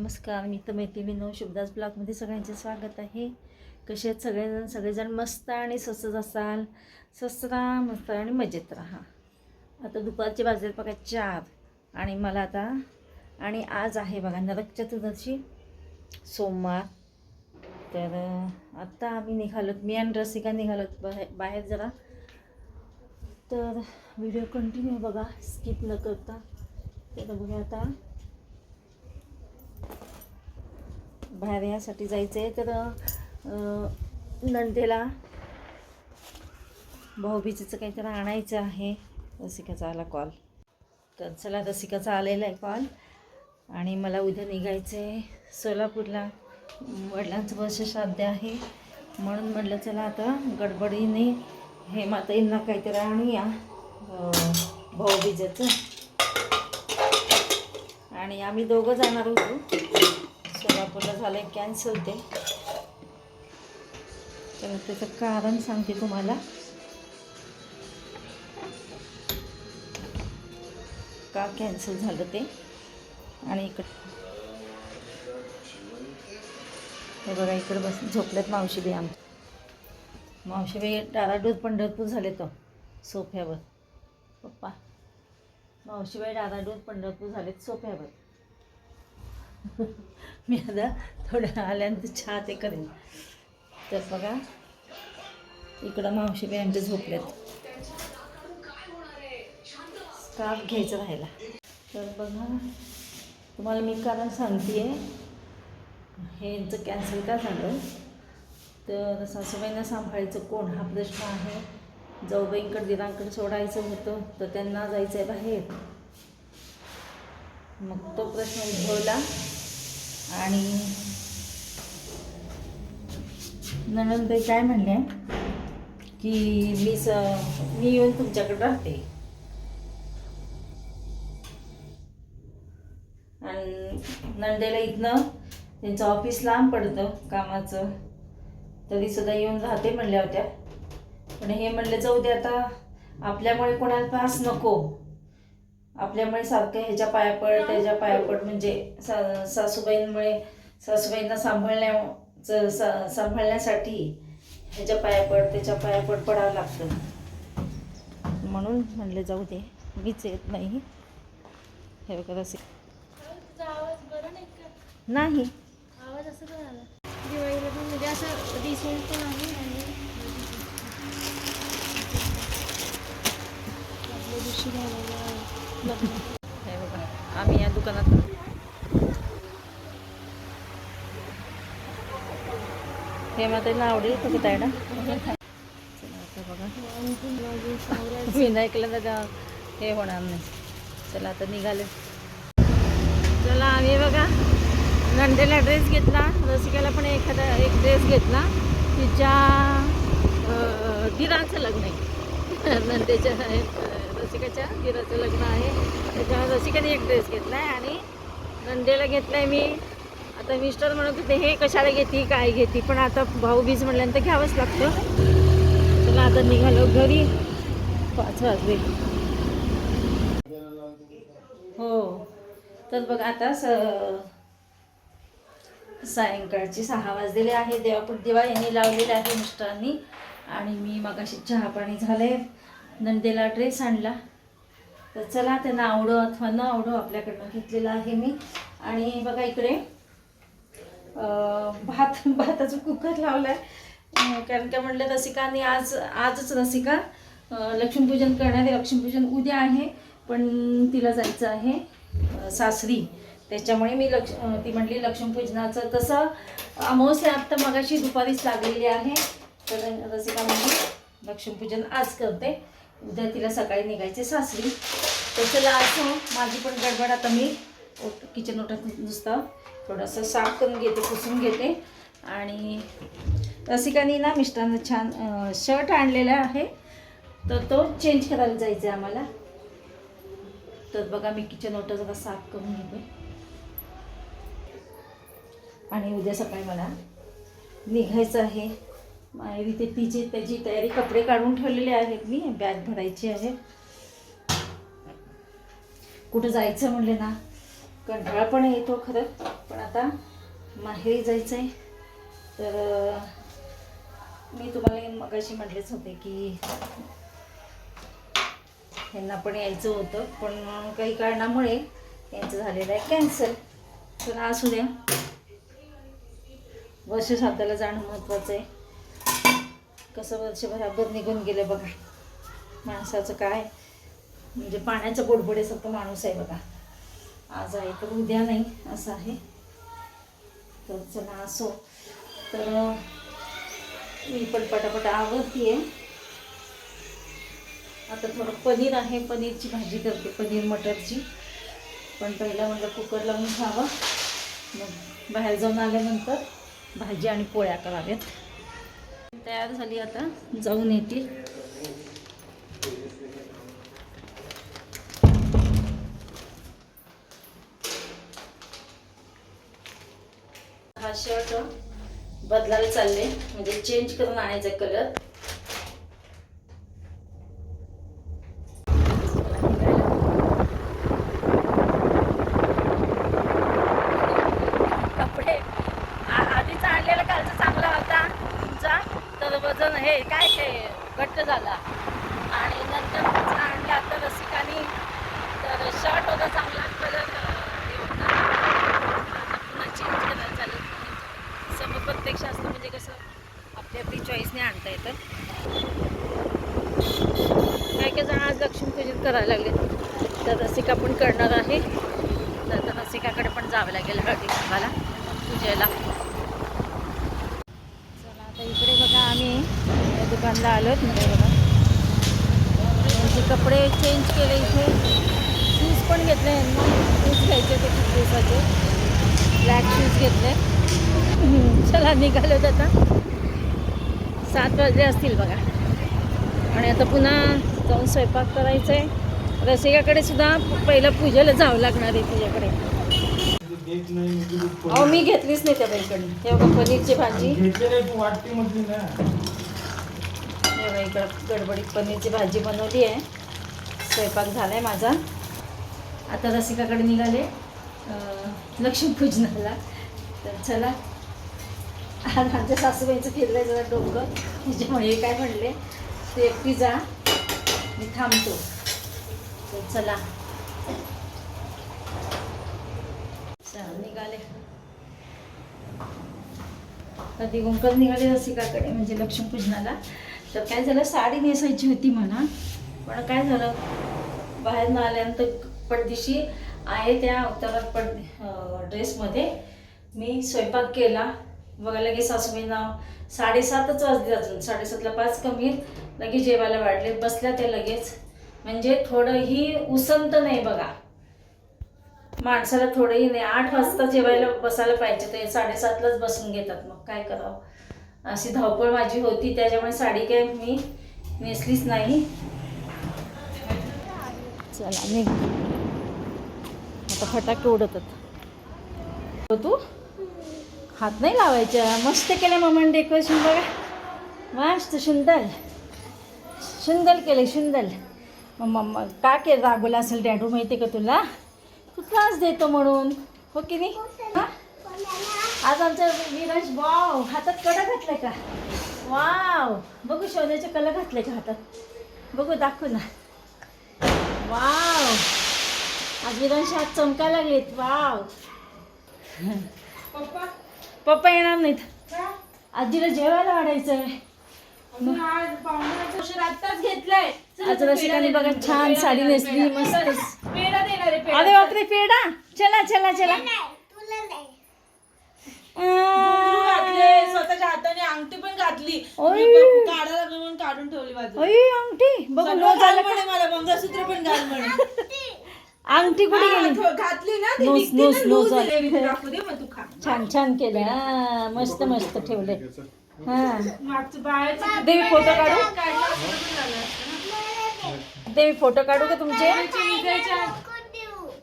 नमस्कार मी तर मैत्री विनोद शुभदास ब्लॉगमध्ये सगळ्यांचे स्वागत आहे. कसे आहेत सगळेजण? सगळेजण मस्त आणि स्वस्तच असाल? स्वस्त राहा मस्त आणि मजेत राहा. आता दुपारचे वाजले बघा चार. आणि मला आता आणि आज आहे बघा नरक चतुर्दशी सोमवार. तर आत्ता आम्ही निघालोत मी आणि रसिका निघालोत बाहेर बाहेर जरा. तर व्हिडिओ कंटिन्यू बघा स्किप न करता. तर बघा आता. बाहेर यासाठी जायचं आहे तर नंदेला भाऊबीजेचं काहीतरी आणायचं आहे. रसिकाचा आला कॉल तर चला रसिकाचा आलेला आहे कॉल आणि मला उद्या निघायचं आहे सोलापूरला. वडिलांचं वर्ष श्राद्ध आहे. म्हणून म्हटलं चला आता गडबडीने हे माताईंना काहीतरी आणूया भाऊबीजेचं. आणि आम्ही दोघं जाणार होतो. सोलापूरला झालं कॅन्सल ते. तर त्याचं कारण सांगते तुम्हाला. का कॅन्सल झालं ते? आणि इकडं हे बघा इकडं बस झोपलेत मावशीबाई आमच्या. मावशीबाई डाराडूर पंढरपूर झाले तो सोफ्यावर. पप्पा मावशीबाई डाराडूर पंढरपूर झालेत सोफ्यावर. मी आता थोड्या आल्यानंतर चहा ते करेन. तर बघा इकडं मावशी आमच्या झोपल्यात. स्कार्फ घ्यायचं राहिला तर बघा तुम्हाला मी कारण सांगते हे यांचं कॅन्सल का झालं? तर सासूबाईंना सांभाळायचं कोण? हा प्रश्न आहे. जाऊबाईंकडे दिरांकडे सोडायचं होतं तर त्यांना जायचं आहे बाहेर. मग तो प्रश्न उद्भवला. आणि नणंदबाई काय म्हणल्या की मी स मी येऊन तुमच्याकडे राहते. आणि नंदेला इथनं त्यांचं ऑफिस लांब पडतं कामाचं. तरी सुद्धा येऊन राहते म्हणल्या होत्या. पण हे म्हणले जाऊ दे आता. आपल्यामुळे कोणाला त्रास नको. आपल्यामुळे सारखं ह्याच्या पाया पड त्याच्या पाया पड म्हणजे सा सासूबाईंमुळे सासूबाईंना सांभाळण्या सा सांभाळण्यासाठी ह्याच्या पाया पड त्याच्या पाया पड पडावं लागतं. म्हणून म्हणले जाऊ दे मीच येत नाही. हे वगैरे असे नाही. दिवाळीला पण म्हणजे असं दिसून पण आहे. हे बघा आम्ही या दुकानात हे मात्र आवडेल का तायडा. ना बघा विनायकला तर हे होणार नाही. चला आता निघाले. चला आम्ही बघा. नंदेला ड्रेस घेतला. रसिकाला पण एखादा एक ड्रेस घेतला. तिच्या अं, दिराचं लग्न आहे. नंदेच्या रसिकाच्या दिराचं लग्न आहे. त्याच्यावर रसिकाने एक ड्रेस घेतला आहे आणि नंदेला घेतला आहे मी. आता मिस्टर म्हणत होते हे कशाला घेते काय घेते? पण आता भाऊबीज म्हटल्यानंतर घ्यावंच लागतं. चला आता निघालो घरी. पाच वाजले. हो. तर बघ आता स सायंकाळचे सहा वाजलेले आहे. देवापूर दिवा यांनी लावलेले आहे मिस्टरांनी. आणि मी मगाशी चहा पाणी झाले नंदेला ड्रेस आणला. तर चला त्यांना आवडो अथवा न आवडो आपल्याकडनं घेतलेला आहे मी. आणि बघा इकडे भात भाताचं कुकर लावलं आहे कारण का म्हटलं रसिकाने आज आजच रसिका लक्ष्मीपूजन करणार आहे. लक्ष्मीपूजन उद्या आहे पण तिला जायचं आहे सासरी. त्याच्यामुळे मी लक्ष ती म्हटली लक्ष्मीपूजनाचं तसं अमावस्या आत्ता मगाशी दुपारीच लागलेली आहे. तर रसिका म्हणजे लक्ष्मीपूजन आज करते. उद्या तिला सकाळी निघायचे सासरी. तर चला असं माझी पण गडबड आता मी ओट किचन ओटात नुसतं. थोडंसं साफ करून घेते पुसून घेते. आणि रसिकाने ना मिस्टरांना छान शर्ट आणलेला आहे. तर तो चेंज करायला जायचा आहे आम्हाला. तर बघा मी किचन ओटा जरा साफ करून घेते. आणि उद्या सकाळी मला निघायचं आहे. माहेरी ते तिची त्याची तयारी कपडे काढून ठेवलेले आहेत मी. बॅग भरायची आहे. कुठं जायचं म्हणले ना? कंटाळा पण येतो खरं. पण आता माहेरी जायचं आहे तर मी तुम्हाला मगाशी म्हटलेच होते की यांना पण यायचं होतं. पण काही कारणामुळे यांचं झालेलं आहे कॅन्सल. तर असू द्या. वर्ष साताला जाणं महत्त्वाचं आहे. कसं वर्षभराभर निघून गेलं बघा. माणसाचं काय? म्हणजे पाण्याचं बोडबोडेसारखं माणूस आहे बघा. आज आहे तर उद्या नाही असं आहे. तर चला असो. तर मी पण पटापट आवडती आहे. आता थोडं पनीर आहे पनीरची भाजी करते पनीर मटरची. पण पहिला म्हटलं कुकर लावून खावं. मग बाहेर जाऊन आल्यानंतर भाजी आणि पोळ्या कराव्यात. तयार झाली आता. जाऊन येतील. हा शर्ट बदलायला चालले. म्हणजे चेंज करून आणायचा कलर कपडे आ- आधीचा आणलेला कालचा चांगला होता तुमचा तर वजन हे काय ते घट्ट झाला आणि नंतर तुमचा आणला तर रसिकाने तर शर्ट होता चांगला कलर पुन्हा चेंज करायला चालेल समोर प्रत्यक्ष असतं म्हणजे कसं आपली आपली चॉईसने आणता येतं काय काय जण आज लक्ष्मीपूजन करायला लागले तर रसिका करणार आहे. तर आता रसिकाकडे पण जावं लागेल हळदी कुंभाला पूजेला. चला आता इकडे बघा आम्ही. दुकानला आलोत म्हणजे बघा. त्यांचे कपडे चेंज केले इथे. शूज पण घेतले यांना. शूज घ्यायचे ते खूप दिवसाचे. ब्लॅक शूज घेतले. चला निघालोत आता. सात वाजले असतील बघा. आणि आता पुन्हा जाऊन स्वयंपाक करायचा आहे रसिकाकडे सुद्धा पहिलं पूजेला जावं लागणार आहे तुझ्याकडे. अहो मी घेतलीच नाही त्या बाईकडे तेव्हा पनीरची भाजी. इकडं गडबडीत पनीरची भाजी बनवली आहे. स्वयंपाक झाला आहे माझा. आता रसिकाकडे निघाले लक्ष्मीपूजनाला तर चला. आमच्या सासूबाईचं फिरलं जरा डोकं. त्याच्यामुळे हे काय म्हणले तू एकटी जा मी थांबतो. तर चला. चला निघाले. कधी गुंकल निघाले रसिकाकडे म्हणजे लक्ष्मीपूजनाला. तर काय झालं साडी नेसायची होती म्हणा. पण काय झालं बाहेर न आल्यानंतर पडदिशी आहे त्या अवतारात पड ड्रेसमध्ये मी स्वयंपाक केला. बघा लगेच सासूबाईंना साडेसातच वाजले अजून. साडेसातला पाच कमी. लगेच जेवायला वाढले. बसल्या त्या लगेच. म्हणजे थोडंही उसंत नाही बघा. माणसाला थोडंही नाही. आठ वाजता जेवायला बसायला पाहिजे ते साडेसातलाच बसून घेतात मग काय करावं? अशी धावपळ माझी होती त्याच्यामुळे साडी काय मी नेसलीच नाही. चला मी आता फटाके उडतात. हो तू? हात नाही लावायच्या मस्त केलं मम्मान डेकोरेशन बघा. मस्त सुंदर सुंदर केलं सुंदर मग मम्मा का केलं रागवलं असेल डॅडू माहिती का तुला? तू त्रास देतो म्हणून. हो की नाही? आज आमच्या विराज वाव हातात कडा घातलाय का? वाव! बघू सोन्याचे कला घातले का हातात? बघू दाखव ना. वाव! आज विरांशी हात चमकायला लागलेत. वाव! पप्पा? येणार नाहीत. आजीला जेवायला वाढायचं आहे आत्ताच घेतलंय. आज रसिकाने बघा छान साडी नेसली मस्त. पेढा देणार आहे अरे बापरे पेडा चला चला चला. घुंगरू घातले स्वतःच्या हाताने अंगठी पण घातली. ओय. मी बघ, काढायला लागलो म्हणून काढून ठेवली बाजू अय अंगठी. बघू सगळं लो घाल झालं म्हणे का मला मंगळसूत्र पण घाल म्हणे. अंगठी. कुठे हा, गेली? थो- घातली ना ती नूस, निघते नूस, ना, नूस लूज झाली. आहे. मी दाखवू दे मग तू खा. छान छान केलं. हा मस्त मस्त ठेवले हा. मागचं बाहेरचं देवी फोटो काढू? देवी फोटो काढू का तुमचे.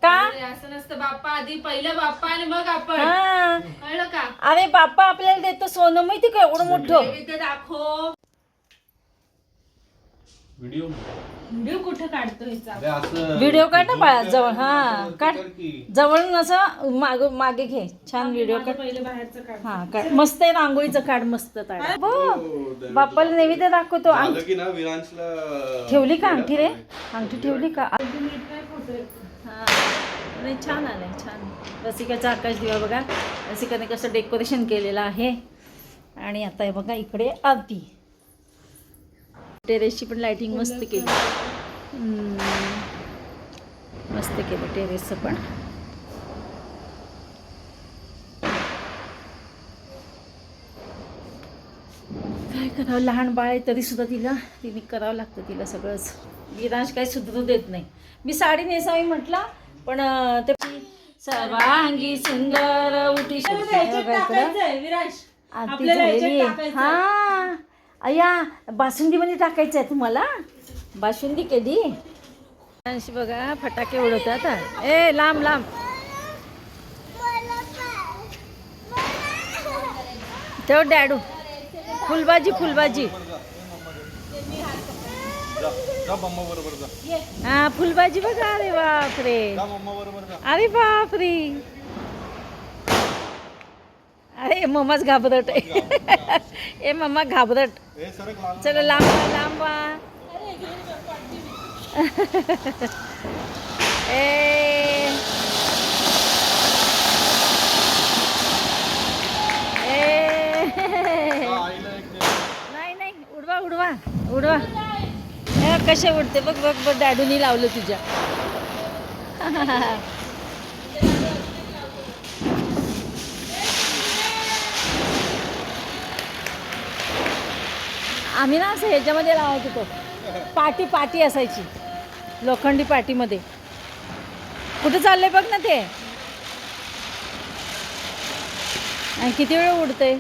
का? असं नसतं बाप्पा आधी पहिलं बाप्पा आणि मग आपण. हा. कळलं का? अरे बाप्पा आपल्याला देतो सोनं माहिती का एवढं मोठं? इथे दाखव. व्हिडिओ व्हिडिओ कुठं काढतोय चा? अरे असं व्हिडिओ काढ ना बाळा जवळ. हा काढ. कर की. जवळून असं माग मागे घे. छान व्हिडिओ काढ. पहिले बाहेरचं काढ हा काढ. मस्त आहे रांगोळीचं काढ मस्त ताड हो. बाप्पाला नैवेद्य दाखवतो. अंग- झालं की ना विरांशला ठेवली का अंगठी रे? अंगठी ठेवली का? हा. नाही छान आलंय छान. रसिकाचा आकाश दिवा बघा. रसिकाने कसं डेकोरेशन केलेलं आहे. आणि आता हे बघा इकडे आरती. टेरेसची पण लाइटिंग मस्त केली. मस्त केलं टेरेसचं पण. काय करावं? लहान बाळ आहे तरी सुद्धा तिला तिने करावं लागतं तिला सगळंच. विरांश काही सुधरू देत नाही. मी साडी नेसावी म्हटलं पण ते सर्वांगी सुंदर उठी. हा अय्या बासुंदीमध्ये टाकायचं आहे तुम्हाला? बासुंदी केली. अंशी बघा फटाके उडवतात. ए लांब लांब. ठेव डॅडू. फुलबाजी फुलबाजी. हा फुलबाजी बघा. अरे बापरे. अरे बापरे. अरे मम्माच घाबरट. आहे ए मम्मा घाबरट. हे चलो लांब व्हा, लांब. व्हा. ए. नाही नाही उडवा उडवा उडवा. हे कसे उडते बघ बघ बघ डॅडूनी लावलं तुझ्या. आम्ही ना असं ह्याच्यामध्ये लावत होतो पाटी पाटी असायची. लोखंडी पाटीमध्ये. कुठं चाललंय बघ ना ते? आणि किती वेळ उडतंय?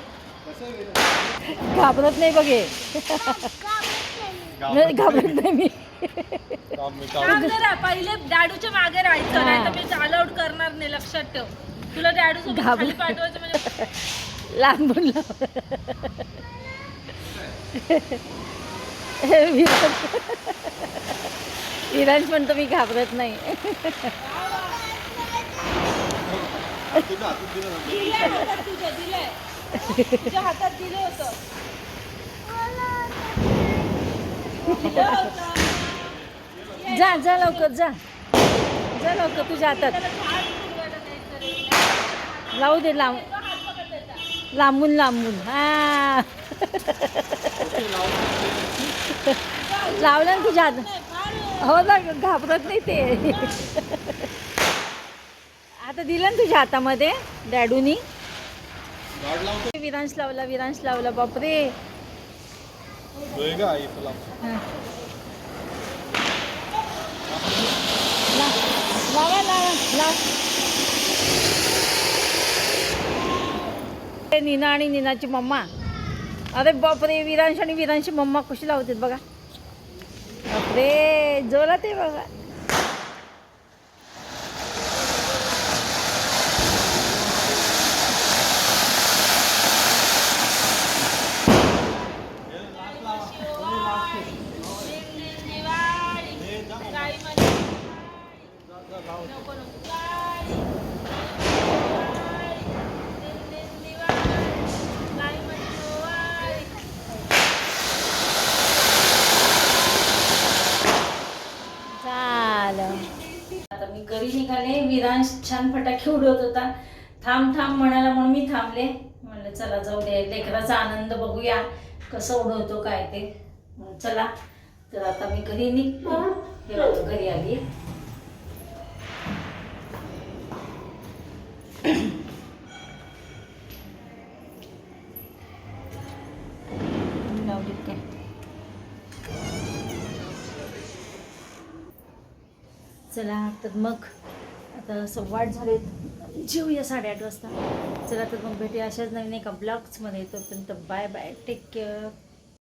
घाबरत नाही बघ हे. घाबरत नाही मी. पहिले डॅडूच्या मागे राहायचं नाही तर मी अलाउड करणार नाही लक्षात ठेव. तुला डॅडू सोबत घाबर- खाली पाठवायचं म्हणजे लांबून लाव विराज म्हणतो मी घाबरत नाही. हातात दिलं होतं जा जा लवकर जा. जा लवकर तुझ्या हातात. लावू दे लांब. लांबून लांबून. हा. लावलं ना तुझ्या हो ना घाबरत नाही ते. आता दिलं ना तुझ्या हातामध्ये डॅडूनी. विरांश लावला विरांश लावला बापरे. लावा लावा लाव नीना आणि नीनाची मम्मा. अरे बापरे विरांश आणि विरांशी मम्मा कशी लावतात बघा. बापरे जोरात आहे बघा झालं आता मी घरी निघाले छान फटाके उडवत होता. थांब थांब म्हणाला म्हणून मी थांबले. म्हणलं चला जाऊ दे लेकराचा आनंद बघूया कसं उडवतो काय ते. चला. तर आता मी घरी निघतो. घरी आली. चला तर मग आता सव्वाट झालेत. जेऊया साडेआठ वाजता. चला तर मग भेटूया अशाच नवीन एका ब्लॉग्समध्ये तोपर्यंत बाय बाय टेक केअर